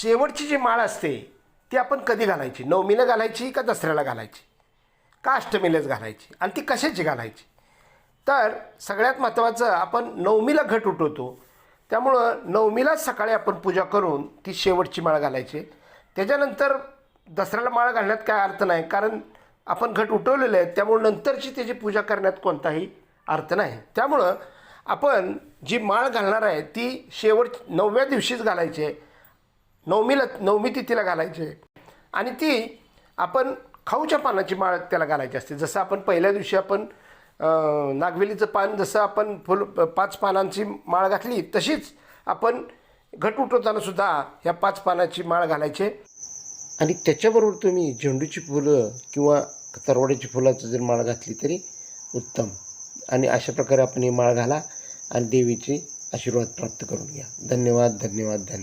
शेवटची जी माळ असते ती आपण कधी घालायची? नवमीला घालायची का दसऱ्याला घालायची? का अष्टमीलाच घालायची? आणि ती कशाची घालायची? तर सगळ्यात महत्त्वाचं आपण नवमीला घट उठवतो. त्यामुळं नवमीलाच सकाळी आपण पूजा करून ती शेवटची माळ घालायची. त्याच्यानंतर दसऱ्याला माळ घालण्यात काय अर्थ नाही कारण आपण घट उठवलेले आहेत त्यामुळं नंतरची त्याची पूजा करण्यात कोणताही अर्थ नाही. त्यामुळं आपण जी माळ घालणार आहे ती शेवट नवव्या दिवशीच घालायची आहे. नवमीला नवमी तिथीला घालायची. आहे आणि ती आपण खाऊच्या पानाची माळ त्याला घालायची असते. जसं आपण पहिल्या दिवशी आपण नागवेलीचं पान जसं आपण फुल पाच पानांची माळ घातली तशीच आपण घट उठवताना सुद्धा ह्या पाच पानाची माळ घालायची. आणि त्याच्याबरोबर तुम्ही झेंडूची फुलं किंवा तरवड्याची फुलाचं जर माळ घातली तरी उत्तम. आणि अशा प्रकारे आपण ही माळ घाला आणि देवीचे आशीर्वाद प्राप्त करून घ्या. धन्यवाद धन्यवाद धन्यवाद.